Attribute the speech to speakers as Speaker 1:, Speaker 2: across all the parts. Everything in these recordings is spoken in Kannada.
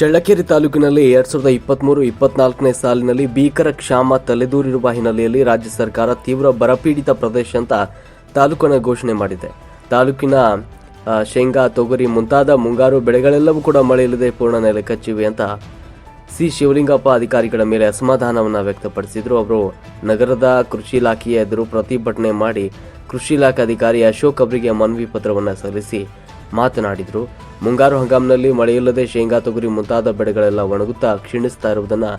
Speaker 1: ಚಳ್ಳಕೆರೆ ತಾಲೂಕಿನಲ್ಲಿ ಎರಡ್ ಸಾವಿರದ ಇಪ್ಪತ್ಮೂರು ಇಪ್ಪತ್ನಾಲ್ಕನೇ ಸಾಲಿನಲ್ಲಿ ಭೀಕರ ಕ್ಷಾಮ ತಲೆದೂರಿರುವ ಹಿನ್ನೆಲೆಯಲ್ಲಿ ರಾಜ್ಯ ಸರ್ಕಾರ ತೀವ್ರ ಬರಪೀಡಿತ ಪ್ರದೇಶ ಅಂತ ತಾಲೂಕನ್ನು ಘೋಷಣೆ ಮಾಡಿದೆ. ತಾಲೂಕಿನ ಶೇಂಗಾ, ತೊಗರಿ ಮುಂತಾದ ಮುಂಗಾರು ಬೆಳೆಗಳೆಲ್ಲವೂ ಕೂಡ ಮಳೆಯಿಲ್ಲದೆ ಪೂರ್ಣ ನೆಲೆ ಕಚ್ಚಿವೆ ಅಂತ ಸಿ ಶಿವಲಿಂಗಪ್ಪ ಅಧಿಕಾರಿಗಳ ಮೇಲೆ ಅಸಮಾಧಾನವನ್ನು ವ್ಯಕ್ತಪಡಿಸಿದರು. ಅವರು ನಗರದ ಕೃಷಿ ಇಲಾಖೆಯ ಎದುರು ಪ್ರತಿಭಟನೆ ಮಾಡಿ ಕೃಷಿ ಇಲಾಖೆ ಅಧಿಕಾರಿ ಅಶೋಕ್ ಅವರಿಗೆ ಮನವಿ ಪತ್ರವನ್ನು ಸಲ್ಲಿಸಿ ಮಾತನಾಡಿದರು. ಮುಂಗಾರು ಹಂಗಾಮಿನಲ್ಲಿ ಮಳೆಯಿಲ್ಲದೆ ಶೇಂಗಾ ತೊಗರಿ ಮುಂತಾದ ಬೆಳೆಗಳೆಲ್ಲ ಒಣಗುತ್ತಾ ಕ್ಷೀಣಿಸ್ತಾ ಇರುವುದನ್ನು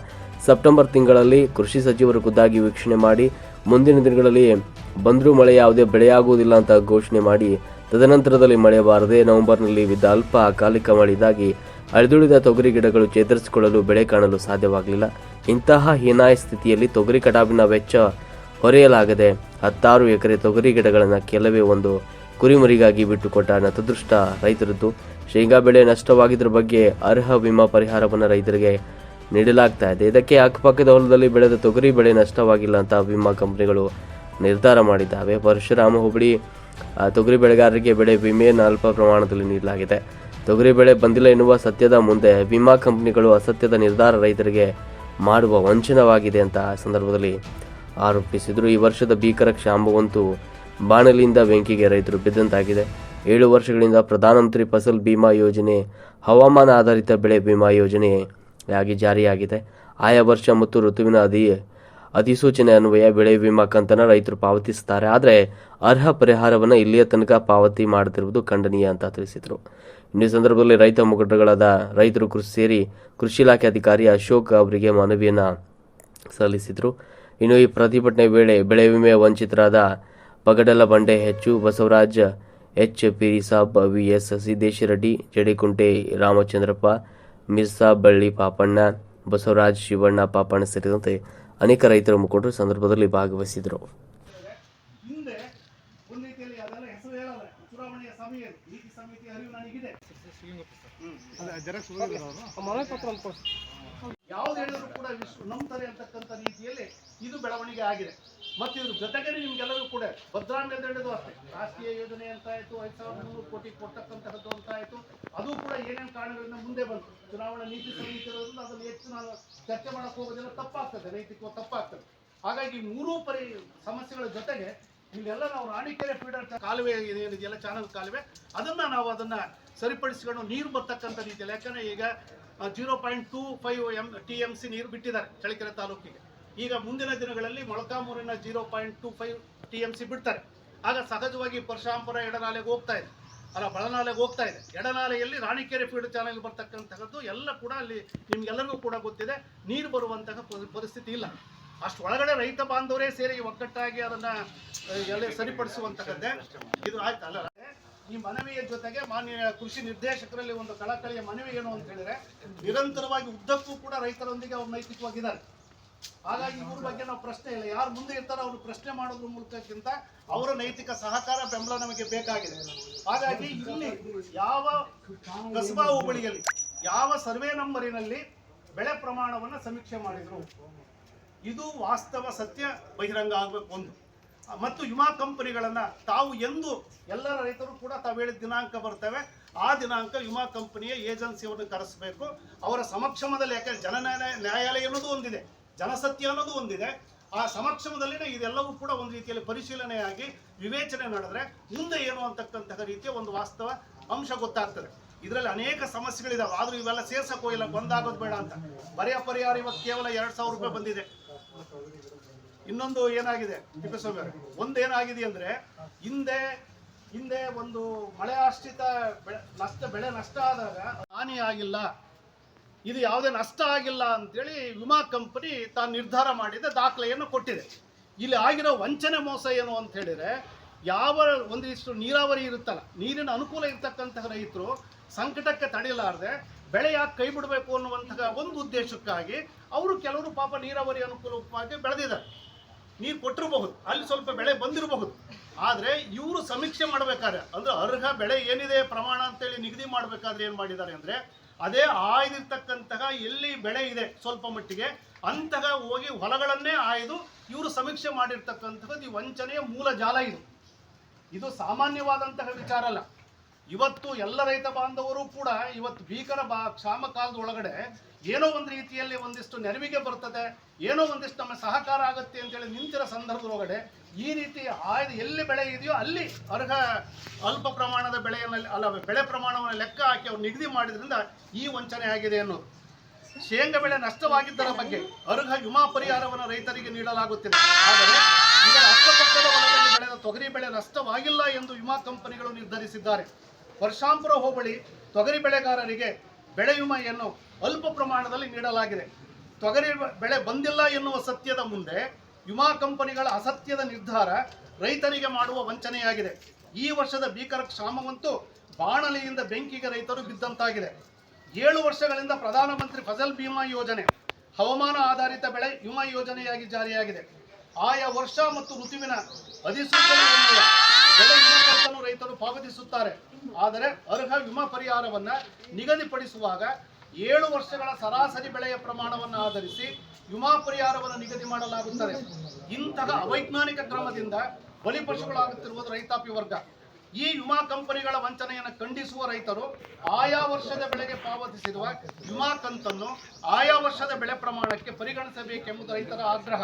Speaker 1: ಸೆಪ್ಟೆಂಬರ್ ತಿಂಗಳಲ್ಲಿ ಕೃಷಿ ಸಚಿವರು ಖುದ್ದಾಗಿ ವೀಕ್ಷಣೆ ಮಾಡಿ ಮುಂದಿನ ದಿನಗಳಲ್ಲಿ ಬಂದರೂ ಮಳೆ ಯಾವುದೇ ಬೆಳೆಯಾಗುವುದಿಲ್ಲ ಅಂತ ಘೋಷಣೆ ಮಾಡಿ ತದನಂತರದಲ್ಲಿ ಮಳೆ ಬಾರದೆ ನವೆಂಬರ್ನಲ್ಲಿ ಬಿದ್ದ ಅಲ್ಪ ಅಕಾಲಿಕ ಮಳೆಯಿಂದಾಗಿ ಅಳಿದುಳಿದ ತೊಗರಿ ಗಿಡಗಳು ಚೇತರಿಸಿಕೊಳ್ಳಲು ಬೆಳೆ ಕಾಣಲು ಸಾಧ್ಯವಾಗಲಿಲ್ಲ. ಇಂತಹ ಹೀನಾಯ ಸ್ಥಿತಿಯಲ್ಲಿ ತೊಗರಿ ಕಟಾವಿನ ವೆಚ್ಚ ಹೊರೆಯಲಾಗದೆ ಹತ್ತಾರು ಎಕರೆ ತೊಗರಿ ಗಿಡಗಳನ್ನು ಕೆಲವೇ ಒಂದು ಕುರಿಮರಿಗಾಗಿ ಬಿಟ್ಟುಕೊಟ್ಟ ನತದೃಷ್ಟ ರೈತರದ್ದು. ಶೇಂಗಾ ಬೆಳೆ ನಷ್ಟವಾಗಿದ್ದರ ಬಗ್ಗೆ ಅರ್ಹ ವಿಮಾ ಪರಿಹಾರವನ್ನು ರೈತರಿಗೆ ನೀಡಲಾಗ್ತಾ ಇದೆ. ಇದಕ್ಕೆ ಅಕ್ಕಪಕ್ಕದ ಹೊಲದಲ್ಲಿ ಬೆಳೆದ ತೊಗರಿ ಬೆಳೆ ನಷ್ಟವಾಗಿಲ್ಲ ಅಂತ ವಿಮಾ ಕಂಪನಿಗಳು ನಿರ್ಧಾರ ಮಾಡಿದ್ದಾವೆ. ಪರಶುರಾಮ ಹುಬ್ಬಳ್ಳಿ ತೊಗರಿ ಬೆಳೆಗಾರರಿಗೆ ಬೆಳೆ ವಿಮೆಯನ್ನು ಅಲ್ಪ ಪ್ರಮಾಣದಲ್ಲಿ ನೀಡಲಾಗಿದೆ. ತೊಗರಿ ಬೆಳೆ ಬಂದಿಲ್ಲ ಎನ್ನುವ ಸತ್ಯದ ಮುಂದೆ ವಿಮಾ ಕಂಪನಿಗಳು ಅಸತ್ಯದ ನಿರ್ಧಾರ ರೈತರಿಗೆ ಮಾಡುವ ವಂಚನವಾಗಿದೆ ಅಂತ ಸಂದರ್ಭದಲ್ಲಿ ಆರೋಪಿಸಿದರು. ಈ ವರ್ಷದ ಭೀಕರ ಕ್ಷಾಮವಂತೂ ಬಾಣಲಿಯಿಂದ ಬೆಂಕಿಗೆ ರೈತರು ಬಿದ್ದಂತಾಗಿದೆ. ಏಳು ವರ್ಷಗಳಿಂದ ಪ್ರಧಾನಮಂತ್ರಿ ಫಸಲ್ ಬಿಮಾ ಯೋಜನೆ, ಹವಾಮಾನ ಆಧಾರಿತ ಬೆಳೆ ವಿಮಾ ಯೋಜನೆಯಾಗಿ ಜಾರಿಯಾಗಿದೆ. ಆಯಾ ವರ್ಷ ಮತ್ತು ಋತುವಿನ ಅಧಿ ಅಧಿಸೂಚನೆ ಅನ್ವಯ ಬೆಳೆ ವಿಮಾ ಕಂತನ್ನು ರೈತರು ಪಾವತಿಸುತ್ತಾರೆ ಆದರೆ ಅರ್ಹ ಪರಿಹಾರವನ್ನು ಇಲ್ಲಿಯ ತನಕ ಪಾವತಿ ಮಾಡುತ್ತಿರುವುದು ಖಂಡನೀಯ ಅಂತ ತಿಳಿಸಿದರು. ಇನ್ನು ಸಂದರ್ಭದಲ್ಲಿ ರೈತ ಮುಖಂಡಗಳಾದ ರೈತರು ಕೃಷಿ ಸೇರಿ ಕೃಷಿ ಇಲಾಖೆ ಅಧಿಕಾರಿ ಅಶೋಕ್ ಅವರಿಗೆ ಮನವಿಯನ್ನು ಸಲ್ಲಿಸಿದರು. ಇನ್ನು ಈ ಪ್ರತಿಭಟನೆ ವೇಳೆ ಬೆಳೆ ವಿಮೆ ವಂಚಿತರಾದ ಪಗಡಲ ಬಂಡೆ ಹೆಚ್ಚು Basavaraj H. Pirisab V S. Siddesh Reddy Jadikunte Ramachandrappa Mirsa Balli Papanna Basavaraj Shivanna Papanna ಸೇರಿದಂತೆ ಅನೇಕ ರೈತರ ಮುಖಂಡರು ಸಂದರ್ಭದಲ್ಲಿ ಭಾಗವಹಿಸಿದರು
Speaker 2: ಯಾವ್ದು ಹೇಳಿದ್ರು ಕೂಡ ವಿಶ್ವ ನಂಬ್ತಾರೆ ಅಂತಕ್ಕಂಥ ರೀತಿಯಲ್ಲಿ ಇದು ಬೆಳವಣಿಗೆ ಆಗಿದೆ. ಮತ್ತು ಇದ್ರ ಜೊತೆಗೆ ನಿಮ್ಗೆಲ್ಲರೂ ಕೂಡ ಭದ್ರಾ ಮೇಲ್ದಂಡದು ಅಷ್ಟೇ. ರಾಷ್ಟ್ರೀಯ ಯೋಜನೆ ಅಂತ ಆಯ್ತು, ಐದು ಸಾವಿರದ ಮುನ್ನೂರು ಕೋಟಿ ಕೊಡ್ತಕ್ಕಂತಹದ್ದು ಅಂತ ಆಯ್ತು. ಅದು ಕೂಡ ಏನೇನು ಕಾರಣಗಳಿಂದ ಮುಂದೆ ಬಂತು? ಚುನಾವಣಾ ನೀತಿ ಸಮಿತಿ ಅದನ್ನು ಹೆಚ್ಚು ನಾನು ಚರ್ಚೆ ಮಾಡಕ್ ಹೋಗೋದಿಲ್ಲ, ತಪ್ಪಾಗ್ತದೆ. ನೈತಿಕ ತಪ್ಪಾಗ್ತದೆ. ಹಾಗಾಗಿ ಮೂರೂ ಪರಿ ಸಮಸ್ಯೆಗಳ ಜೊತೆಗೆ ಇಲ್ಲೆಲ್ಲ ನಾವು ರಾಣಿಕೆರೆ ಫೀಡರ್ ಕಾಲುವೆ ಏನಿದೆಯಲ್ಲ ಚಾನಲ್ ಕಾಲುವೆ. ಅದನ್ನ ನಾವು ಅದನ್ನ ಸರಿಪಡಿಸ್ಕೊಂಡು ನೀರು ಬರ್ತಕ್ಕಂಥ ರೀತಿಯಲ್ಲಿ. ಯಾಕಂದ್ರೆ ಈಗ zero point two five M, T M C ನೀರು ಬಿಟ್ಟಿದ್ದಾರೆ ಚಳ್ಳಕೆರೆ ತಾಲೂಕಿಗೆ. ಈಗ ಮುಂದಿನ ದಿನಗಳಲ್ಲಿ ಮೊಳಕಾಮೂರಿನ zero point two five T M C ಬಿಡ್ತಾರೆ. ಆಗ ಸಹಜವಾಗಿ ಪರಶುರಾಂಪುರ ಎಡನಾಲೆಗೆ ಹೋಗ್ತಾ ಇದೆ. ಅಲ್ಲ ಬಳನಾಲೆಗೆ ಹೋಗ್ತಾ ಇದೆ. ಎಡನಾಲೆಯಲ್ಲಿ ರಾಣಿಕೆರೆ ಫೀಡ್ ಚಾನಲ್ ಬರ್ತಕ್ಕಂತಹದ್ದು ಎಲ್ಲ ಕೂಡ ಅಲ್ಲಿ ನಿಮ್ಗೆಲ್ಲರಿಗೂ ಕೂಡ ಗೊತ್ತಿದೆ. ನೀರು ಬರುವಂತಹ ಪರಿ- ಪರಿಸ್ಥಿತಿ ಇಲ್ಲ. ಅಷ್ಟು ಒಳಗಡೆ ರೈತ ಬಾಂಧವರೇ ಸೇರಿ ಒಕ್ಕಟ್ಟಾಗಿ ಅದನ್ನ ಎಲ್ಲ ಸರಿಪಡಿಸುವಂತಹದ್ದೇ ಇದು ಆಯ್ತಲ್ಲ ಈ ಮನವಿಯ ಜೊತೆಗೆ ಮಾನ್ಯ ಕೃಷಿ ನಿರ್ದೇಶಕರಲ್ಲಿ ಒಂದು ಕಳಕಳಿಯ ಮನವಿ ಏನು ಅಂತ ಹೇಳಿದ್ರೆ, ನಿರಂತರವಾಗಿ ಉದ್ದಕ್ಕೂ ಕೂಡ ರೈತರೊಂದಿಗೆ ಅವ್ರು ನೈತಿಕವಾಗಿದ್ದಾರೆ. ಹಾಗಾಗಿ ಇವ್ರ ಬಗ್ಗೆ ನಾವು ಪ್ರಶ್ನೆ ಇಲ್ಲ. ಯಾರು ಮುಂದೆ ಇರ್ತಾರೋ ಅವ್ರು ಪ್ರಶ್ನೆ ಮಾಡೋದ್ರ ಮೂಲಕಕ್ಕಿಂತ ಅವರ ನೈತಿಕ ಸಹಕಾರ, ಬೆಂಬಲ ನಮಗೆ ಬೇಕಾಗಿದೆ. ಹಾಗಾಗಿ ಇಲ್ಲಿ ಯಾವ ಕಸಬಾ ಹೋಬಳಿಯಲ್ಲಿ, ಯಾವ ಸರ್ವೆ ನಂಬರಿನಲ್ಲಿ ಬೆಳೆ ಪ್ರಮಾಣವನ್ನು ಸಮೀಕ್ಷೆ ಮಾಡಿದ್ರು. ಇದು ವಾಸ್ತವ ಸತ್ಯ ಬಹಿರಂಗ ಆಗಬೇಕು ಒಂದು. ಮತ್ತು ವಿಮಾ ಕಂಪನಿಗಳನ್ನ ತಾವು ಎಂದು ಎಲ್ಲರ ರೈತರು ಕೂಡ ತಾವು ಹೇಳಿದ ದಿನಾಂಕ ಬರ್ತವೆ. ಆ ದಿನಾಂಕ ವಿಮಾ ಕಂಪನಿಯ ಏಜೆನ್ಸಿಯನ್ನು ಕರೆಸಬೇಕು. ಅವರ ಸಮಕ್ಷಮದಲ್ಲಿ ಯಾಕಂದ್ರೆ ಜನ ನ್ಯಾಯ- ನ್ಯಾಯಾಲಯ ಅನ್ನೋದು ಒಂದಿದೆ. ಜನಸತ್ಯ ಅನ್ನೋದು ಒಂದಿದೆ. ಆ ಸಮಕ್ಷಮದಲ್ಲಿನೇ ಇದೆಲ್ಲವೂ ಕೂಡ ಒಂದು ರೀತಿಯಲ್ಲಿ ಪರಿಶೀಲನೆಯಾಗಿ ವಿವೇಚನೆ ನಡೆದ್ರೆ ಮುಂದೆ ಏನು ಅಂತಕ್ಕಂತಹ ರೀತಿಯ ಒಂದು ವಾಸ್ತವ ಅಂಶ ಗೊತ್ತಾಗ್ತದೆ. ಇದರಲ್ಲಿ ಅನೇಕ ಸಮಸ್ಯೆಗಳಿದಾವೆ. ಆದ್ರೂ ಇವೆಲ್ಲ ಸೇರ್ಸಕ್ ಇಲ್ಲ ಬಂದಾಗೋದು ಬೇಡ ಅಂತ. ಬರೆಯ ಪರಿಹಾರ ಇವತ್ತು ಕೇವಲ ಎರಡ್ ಸಾವಿರ ರೂಪಾಯಿ ಬಂದಿದೆ. ಇನ್ನೊಂದು ಏನಾಗಿದೆ ಒಂದೇನಾಗಿದೆ ಒಂದು ಅಂದ್ರೆ, ಹಿಂದೆ ಹಿಂದೆ ಒಂದು ಮಳೆ ಆಶ್ರಿತ ಬೆಳೆ ನಷ್ಟ ಬೆಳೆ ನಷ್ಟ ಆದಾಗ ಹಾನಿ ಆಗಿಲ್ಲ ಇದು ಯಾವುದೇ ನಷ್ಟ ಆಗಿಲ್ಲ ಅಂತೇಳಿ ವಿಮಾ ಕಂಪನಿ ತಾನು ನಿರ್ಧಾರ ಮಾಡಿದ ದಾಖಲೆಯನ್ನು ಕೊಟ್ಟಿದೆ. ಇಲ್ಲಿ ಆಗಿರೋ ವಂಚನೆ ಮೋಸ ಏನು ಅಂತ ಹೇಳಿದರೆ ಯಾವ ಒಂದಿಷ್ಟು ನೀರಾವರಿ ಇರುತ್ತಲ್ಲ, ನೀರಿನ ಅನುಕೂಲ ಇರ್ತಕ್ಕಂತಹ ರೈತರು ಸಂಕಟಕ್ಕೆ ತಡೆಯಲಾರದೆ ಬೆಳೆ ಯಾಕೆ ಕೈ ಬಿಡಬೇಕು ಅನ್ನುವಂತಹ ಒಂದು ಉದ್ದೇಶಕ್ಕಾಗಿ ಅವರು ಕೆಲವರು ಪಾಪ ನೀರಾವರಿ ಅನುಕೂಲವಾಗಿ ಬೆಳೆದಿದ್ದಾರೆ. ನೀರು ಕೊಟ್ಟಿರಬಹುದು, ಅಲ್ಲಿ ಸ್ವಲ್ಪ ಬೆಳೆ ಬಂದಿರಬಹುದು. ಆದರೆ ಇವರು ಸಮೀಕ್ಷೆ ಮಾಡಬೇಕಾದ್ರೆ ಅಂದರೆ ಅರ್ಹ ಬೆಳೆ ಏನಿದೆ ಪ್ರಮಾಣ ಅಂತೇಳಿ ನಿಗದಿ ಮಾಡಬೇಕಾದ್ರೆ ಏನು ಮಾಡಿದ್ದಾರೆ ಅಂದ್ರೆ ಅದೇ ಆಯ್ದಿರ್ತಕ್ಕಂತಹ ಎಲ್ಲಿ ಬೆಳೆ ಇದೆ ಸ್ವಲ್ಪ ಮಟ್ಟಿಗೆ, ಅಂತಹ ಹೋಗಿ ಹೊಲಗಳನ್ನೇ ಆಯ್ದು ಇವರು ಸಮೀಕ್ಷೆ ಮಾಡಿರ್ತಕ್ಕಂಥದ್ದು ಈ ವಂಚನೆಯ ಮೂಲ ಜಾಲ ಇದು. ಇದು ಸಾಮಾನ್ಯವಾದಂತಹ ವಿಚಾರ ಅಲ್ಲ. ಇವತ್ತು ಎಲ್ಲ ರೈತ ಬಾಂಧವರು ಕೂಡ ಇವತ್ತು ಭೀಕರ ಬಾ ಕ್ಷಾಮ ಕಾಲದ ಒಳಗಡೆ ಏನೋ ಒಂದು ರೀತಿಯಲ್ಲಿ ಒಂದಿಷ್ಟು ನೆರವಿಗೆ ಬರ್ತದೆ, ಏನೋ ಒಂದಿಷ್ಟು ನಮ್ಮ ಸಹಕಾರ ಆಗುತ್ತೆ ಅಂತೇಳಿ ನಿಂತಿರೋ ಸಂದರ್ಭದೊಳಗಡೆ ಈ ರೀತಿ ಆಯ್ದು ಎಲ್ಲಿ ಬೆಳೆ ಇದೆಯೋ ಅಲ್ಲಿ ಅರ್ಹ ಅಲ್ಪ ಪ್ರಮಾಣದ ಬೆಳೆಯನ್ನು ಅಲ್ಲ, ಬೆಳೆ ಪ್ರಮಾಣವನ್ನು ಲೆಕ್ಕ ಹಾಕಿ ಅವ್ರು ನಿಗದಿ ಮಾಡಿದ್ರಿಂದ ಈ ವಂಚನೆ ಆಗಿದೆ ಅನ್ನೋದು. ಶೇಂಗಾ ಬೆಳೆ ನಷ್ಟವಾಗಿದ್ದರ ಬಗ್ಗೆ ಅರ್ಹ ವಿಮಾ ಪರಿಹಾರವನ್ನು ರೈತರಿಗೆ ನೀಡಲಾಗುತ್ತಿದೆ ಆದರೆ ಇದರ ಅಕ್ಕಪಕ್ಕದ ಬೆಳೆದ ತೊಗರಿ ಬೆಳೆ ನಷ್ಟವಾಗಿಲ್ಲ ಎಂದು ವಿಮಾ ಕಂಪನಿಗಳು ನಿರ್ಧರಿಸಿದ್ದಾರೆ. ವರ್ಷಾಂಪುರ ಹೋಬಳಿ ತೊಗರಿ ಬೆಳೆಗಾರರಿಗೆ ಬೆಳೆ ವಿಮೆಯನ್ನು ಅಲ್ಪ ಪ್ರಮಾಣದಲ್ಲಿ ನೀಡಲಾಗಿದೆ. ತೊಗರಿ ಬೆಳೆ ಬಂದಿಲ್ಲ ಎನ್ನುವ ಸತ್ಯದ ಮುಂದೆ ವಿಮಾ ಕಂಪನಿಗಳ ಅಸತ್ಯದ ನಿರ್ಧಾರ ರೈತರಿಗೆ ಮಾಡುವ ವಂಚನೆಯಾಗಿದೆ. ಈ ವರ್ಷದ ಭೀಕರ ಕ್ಷಾಮವಂತೂ ಬಾಣಲಿಯಿಂದ ಬೆಂಕಿಗೆ ರೈತರು ಬಿದ್ದಂತಾಗಿದೆ. ಏಳು ವರ್ಷಗಳಿಂದ ಪ್ರಧಾನಮಂತ್ರಿ ಫಸಲ್ ಬಿಮಾ ಯೋಜನೆ ಹವಾಮಾನ ಆಧಾರಿತ ಬೆಳೆ ವಿಮಾ ಯೋಜನೆಯಾಗಿ ಜಾರಿಯಾಗಿದೆ. ಆಯಾ ವರ್ಷ ಮತ್ತು ಋತುವಿನ ಅಧಿಸೂಚನೆ ಬೆಳೆ ವಿಮಾ ರೈತರು ಪಾವತಿಸುತ್ತಾರೆ. ಆದರೆ ಅರ್ಹ ವಿಮಾ ಪರಿಹಾರವನ್ನ ನಿಗದಿಪಡಿಸುವಾಗ ಏಳು ವರ್ಷಗಳ ಸರಾಸರಿ ಬೆಳೆಯ ಪ್ರಮಾಣವನ್ನು ಆಧರಿಸಿ ವಿಮಾ ಪರಿಹಾರವನ್ನು ನಿಗದಿ ಮಾಡಲಾಗುತ್ತದೆ. ಇಂತಹ ಅವೈಜ್ಞಾನಿಕ ಕ್ರಮದಿಂದ ಬಲಿಪಶುಗಳಾಗುತ್ತಿರುವುದು ರೈತಾಪಿ ವರ್ಗ. ಈ ವಿಮಾ ಕಂಪನಿಗಳ ವಂಚನೆಯನ್ನು ಖಂಡಿಸುವ ರೈತರು ಆಯಾ ವರ್ಷದ ಬೆಳೆಗೆ ಪಾವತಿಸಿರುವ ವಿಮಾ ಕಂತನ್ನು ಆಯಾ ವರ್ಷದ ಬೆಳೆ ಪ್ರಮಾಣಕ್ಕೆ ಪರಿಗಣಿಸಬೇಕೆಂಬುದು ರೈತರ ಆಗ್ರಹ.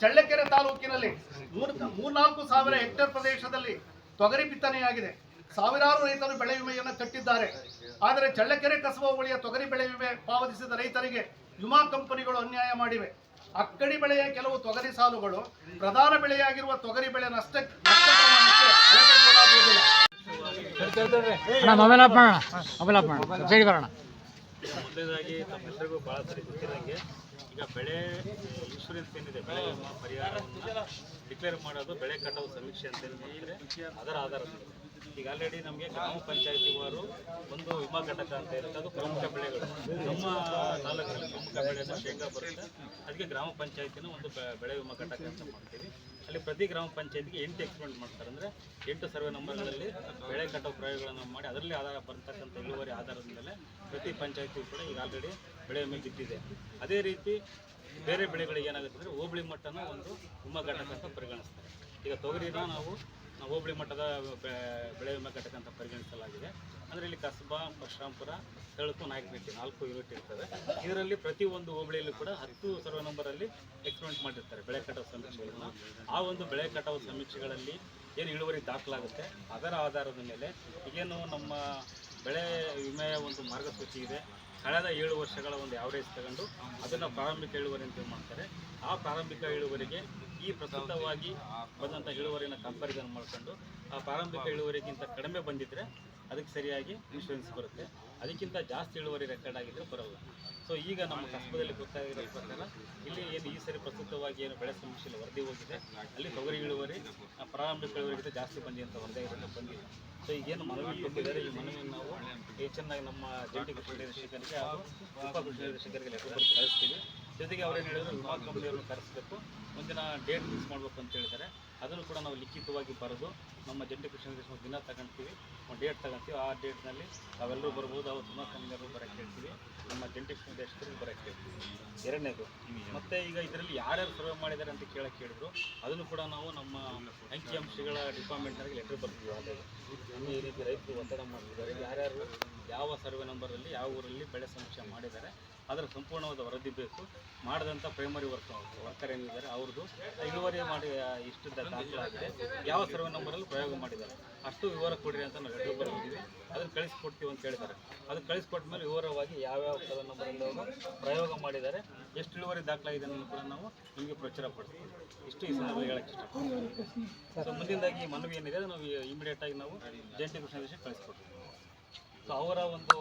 Speaker 2: ಚಳ್ಳಕೆರೆ ತಾಲೂಕಿನಲ್ಲಿ ಮೂರ್ ಮೂರ್ನಾಲ್ಕು ಸಾವಿರ ಹೆಕ್ಟೇರ್ ಪ್ರದೇಶದಲ್ಲಿ ತೊಗರಿ ಬಿತ್ತನೆಯಾಗಿದೆ. ಸಾವಿರಾರು ರೈತರು ಬೆಳೆ ವಿಮೆಯನ್ನು ಕಟ್ಟಿದ್ದಾರೆ. ಆದರೆ ಚಳ್ಳಕೆರೆ ಕಸಬಾ ಹೋಳಿಯ ತೊಗರಿ ಬೆಳೆ ವಿಮೆ ಪಾವತಿಸಿದ ರೈತರಿಗೆ ವಿಮಾ ಕಂಪನಿಗಳು ಅನ್ಯಾಯ ಮಾಡಿವೆ. ಅಕ್ಕಡಿ ಬೆಳೆಯ ಕೆಲವು ತೊಗರಿ ಸಾಲುಗಳು ಪ್ರಧಾನ ಬೆಳೆಯಾಗಿರುವ ತೊಗರಿ ಬೆಳೆ ನಷ್ಟ
Speaker 3: ಅಣ್ಣ, ಮೊಬೈಲ್ ಆಫ್ ಮಾಡೋಣ, ಮೊಬೈಲ್ ಆಫ್
Speaker 4: ತಮ್ಮೆಲ್ಲರಿಗೂ ಭಾಳ ಸರಿ ಗೊತ್ತಿರೋಂಗೆ ಈಗ ಬೆಳೆ ಇನ್ಶೂರೆನ್ಸ್ ಏನಿದೆ, ಬೆಳೆ ವಿಮಾ ಪರಿಹಾರವನ್ನು ಡಿಕ್ಲೇರ್ ಮಾಡೋದು ಬೆಳೆ ಕಟಾವು ಸಮೀಕ್ಷೆ ಅಂತ ಏನ್ ಮಾಡಿದ್ರೆ ಅದರ ಆಧಾರದ. ಈಗ ಆಲ್ರೆಡಿ ನಮಗೆ ಗ್ರಾಮ ಪಂಚಾಯತಿವಾರು ಒಂದು ವಿಮಾ ಘಟಕ ಅಂತ ಇರುತ್ತೆ. ಪ್ರಮುಖ ಬೆಳೆಗಳು. ನಮ್ಮ ತಾಲೂಕಿನಲ್ಲಿ ಪ್ರಮುಖ ಬೆಳೆ ಅಂದ್ರೆ ಶೇಂಗಾ ಬರುತ್ತೆ. ಅದಕ್ಕೆ ಗ್ರಾಮ ಪಂಚಾಯತಿನ ಒಂದು ಬೆಳೆ ವಿಮಾ ಘಟಕ ಅಂತ ಮಾಡ್ತೀವಿ. ಅಲ್ಲಿ ಪ್ರತಿ ಗ್ರಾಮ ಪಂಚಾಯತಿಗೆ ಎಂಟು ಎಕ್ಸ್ಪ್ಲೆಂಟ್ ಮಾಡ್ತಾರೆ. ಅಂದರೆ ಎಂಟು ಸರ್ವೆ ನಂಬರ್ಗಳಲ್ಲಿ ಬೆಳೆ ಕಟ್ಟೋ ಪ್ರಯೋಗಗಳನ್ನು ಮಾಡಿ ಅದರಲ್ಲಿ ಆಧಾರ ಬರ್ತಕ್ಕಂಥ ಇಳುವರಿ ಆಧಾರದ ಮೇಲೆ ಪ್ರತಿ ಪಂಚಾಯಿತಿ ಕೂಡ ಈಗ ಆಲ್ರೆಡಿ ಬೆಳೆ ಮೇಲೆ ಬಿದ್ದಿದೆ. ಅದೇ ರೀತಿ ಬೇರೆ ಬೆಳೆಗಳಿಗೆ ಏನಾಗುತ್ತೆ ಅಂದರೆ ಹೋಬಳಿ ಮಟ್ಟನ ಒಂದು ವಿಮಾ ಘಟಕ ಅಂತ ಪರಿಗಣಿಸ್ತಾರೆ. ಈಗ ತೊಗರಿನ ನಾವು ಹೋಬಳಿ ಮಟ್ಟದ ಬೆಳೆ ವಿಮಾ ಘಟಕ ಅಂತ ಪರಿಗಣಿಸಲಾಗಿದೆ. ಕಸಬಾ ಪರಶುರಾಂಪುರ ತಳಕು ನಾಯಕನಹಟ್ಟಿ ನಾಲ್ಕು ಯೂನಿಟ್ ಇರ್ತವೆ ಇದರಲ್ಲಿ ಪ್ರತಿ ಒಂದು ಹೋಬಳಿಯಲ್ಲೂ ಕೂಡ ಹತ್ತು ಸರ್ವೆ ನಂಬರಲ್ಲಿ ಎಕ್ಸ್ಪೆರಿಮೆಂಟ್ ಮಾಡಿರ್ತಾರೆ ಬೆಳೆ ಕಟಾವು ಸಮೀಕ್ಷೆಗಳನ್ನು. ಆ ಒಂದು ಬೆಳೆ ಕಟಾವು ಸಮೀಕ್ಷೆಗಳಲ್ಲಿ ಏನು ಇಳುವರಿ ದಾಖಲಾಗುತ್ತೆ, ಅದರ ಆಧಾರದ ಮೇಲೆ ಈಗೇನು ನಮ್ಮ ಬೆಳೆ ವಿಮೆಯ ಒಂದು ಮಾರ್ಗಸೂಚಿ ಇದೆ. ಕಳೆದ ಏಳು ವರ್ಷಗಳ ಒಂದು ಯಾವರೇಜ್ ತಗೊಂಡು ಅದನ್ನು ಪ್ರಾರಂಭಿಕ ಇಳುವರಿ ಅಂತ ಮಾಡ್ತಾರೆ. ಆ ಪ್ರಾರಂಭಿಕ ಇಳುವರಿಗೆ ಈ ಪ್ರಸ್ತುತವಾಗಿ ಬಂದಂಥ ಇಳುವರಿನ ಕಂಪ್ಯಾರಿಸನ್ ಮಾಡ್ಕೊಂಡು ಆ ಪ್ರಾರಂಭಿಕ ಇಳುವರಿಗಿಂತ ಕಡಿಮೆ ಬಂದಿದ್ದರೆ ಅದಕ್ಕೆ ಸರಿಯಾಗಿ ಇನ್ಶೂರೆನ್ಸ್ ಬರುತ್ತೆ. ಅದಕ್ಕಿಂತ ಜಾಸ್ತಿ ಇಳುವರಿ ರೆಕಾರ್ಡ್ ಆಗಿದ್ರೆ ಬರೋಲ್ಲ. ಸೊ ಈಗ ನಮ್ಮ ಕಸಬದಲ್ಲಿ ಗೊತ್ತಾಗಿರೋ ಪ್ರಕಾರ ಇಲ್ಲಿ ಏನು ಈ ಸರಿ ಪ್ರಸ್ತುತವಾಗಿ ಏನು ಬೆಳೆ ಸಮೀಕ್ಷೆಯಲ್ಲಿ ವರದಿ ಹೋಗಿದೆ. ಅಲ್ಲಿ ತೊಗರಿ ಇಳುವರಿ ಪ್ರಾರಂಭಿಕ ಇಳುವರಿಗಿಂತ ಜಾಸ್ತಿ ಬಂದಿ ಅಂತ ವರದಿ ಆಗಿರೋದು ಬಂದಿದೆ. ಸೊ ಈಗೇನು ಮನವಿ ಕೊಟ್ಟಿದ್ದಾರೆ, ಈ ಮನವಿಯನ್ನು ನಾವು ಹೆಚ್ಚಿನ ನಮ್ಮ ಜಂಟಿ ಕೃಷಿ ನಿರ್ದೇಶಕರಿಗೆ ಹಾಗೂ ಉಪ ಕೃಷಿ ನಿರ್ದೇಶಕರಿಗೆ ಬರೆದು ಕಳಿಸ್ತೀವಿ. ಜೊತೆಗೆ ಅವರೇನು ಹೇಳಿದ್ರು, ವಿಮಾ ಕಂಪನಿಯವ್ರನ್ನ ಕರೆಸಬೇಕು. ಮುಂದಿನ ಡೇಟ್ ಫಿಕ್ಸ್ ಮಾಡಬೇಕು ಅಂತ ಹೇಳ್ತಾರೆ. ಅದನ್ನು ಕೂಡ ನಾವು ಲಿಖಿತವಾಗಿ ಬರೆದು ನಮ್ಮ ಜಂಟಿ ಕೃಷ್ಣ ದಿನ ತಗೊಂತೀವಿ, ಒಂದು ಡೇಟ್ ತಗೊಂತೀವಿ. ಆ ಡೇಟ್ನಲ್ಲಿ ನಾವೆಲ್ಲರೂ ಬರ್ಬೋದು ಅವತ್ತು ವಿಮಾ ಕಂಪನಿಯವರು ಬರೋಕ್ಕೆ ಹೇಳ್ತೀವಿ. ನಮ್ಮ ಜಂಟಿ ಕೃಷ್ಣ ದೇಶದಲ್ಲಿ ಬರೋಕ್ಕೆ ಹೇಳ್ತೀವಿ. ಎರಡನೇದು. ಮತ್ತು ಈಗ ಇದರಲ್ಲಿ ಯಾರ್ಯಾರು ಸರ್ವೆ ಮಾಡಿದ್ದಾರೆ ಅಂತ ಕೇಳಕ್ಕೆ ಹೇಳಿದ್ರು. ಅದನ್ನು ಕೂಡ ನಾವು ನಮ್ಮ ಅಂಕಿಅಂಶಗಳ ಡಿಪಾರ್ಟ್ಮೆಂಟ್ನಲ್ಲಿ ಲೆಟರ್ ಬರ್ತೀವಿ. ಅದೇ. ಈ ರೀತಿ ರೈತರು ಒತ್ತಡ ಮಾಡ್ತಿದ್ದಾರೆ ಯಾರ್ಯಾರು ಯಾವ ಸರ್ವೆ ನಂಬರಲ್ಲಿ ಯಾವ ಊರಲ್ಲಿ ಬೆಳೆ ಸಮೀಕ್ಷೆ ಮಾಡಿದ್ದಾರೆ ಅದರ ಸಂಪೂರ್ಣವಾದ ವರದಿ ಬೇಕು. ಮಾಡಿದಂಥ ಪ್ರೈಮರಿ ವರ್ಕ್ ವರ್ಕರ್ ಏನಿದ್ದಾರೆ ಅವ್ರದ್ದು ಇಳುವರಿ ಮಾಡಿ ಇಷ್ಟು ದಾಖಲಾಗಿದೆ. ಯಾವ ಸರ್ವೆ ನಂಬರಲ್ಲಿ ಪ್ರಯೋಗ ಮಾಡಿದ್ದಾರೆ. ಅಷ್ಟು ವಿವರ ಕೊಡಿರಿ ಅಂತ ನಾವು ಲೆಟರ್ ಬರ್ತೀವಿ ಅದನ್ನು ಕಳಿಸ್ಕೊಡ್ತೀವಿ ಅಂತ ಹೇಳಿದ್ದಾರೆ. ಅದನ್ನು ಕಳಿಸ್ಕೊಟ್ಟ ಮೇಲೆ ವಿವರವಾಗಿ ಯಾವ್ಯಾವ ಸರ್ವೆ ನಂಬರಲ್ಲಿ ಅವರು ಪ್ರಯೋಗ ಮಾಡಿದ್ದಾರೆ. ಎಷ್ಟು ಇಳುವರಿ ದಾಖಲಾಗಿದೆ ಅನ್ನೋದು ಕೂಡ ನಾವು ನಿಮಗೆ ಪ್ರಚಾರ ಪಡ್ತೀವಿ ಇಷ್ಟು ಈ ಸಂದರ್ಭದಲ್ಲಿ ಹೇಳಕ್ಕೆ ಇಷ್ಟಪಡ್ತೀವಿ ಸೊ ಮುಂದಿನದಾಗಿ ಮನವಿ ಏನಿದೆ ಅದು ನಾವು ಇಮಿಡಿಯೇಟ್ ಆಗಿ ನಾವು ಜಂಟಿ ಕೃಷ್ಣ ದೇಶಕ್ಕೆ ಕಳಿಸ್ಕೊಡ್ತೀವಿ. ಸೊ ಅವರ ಒಂದು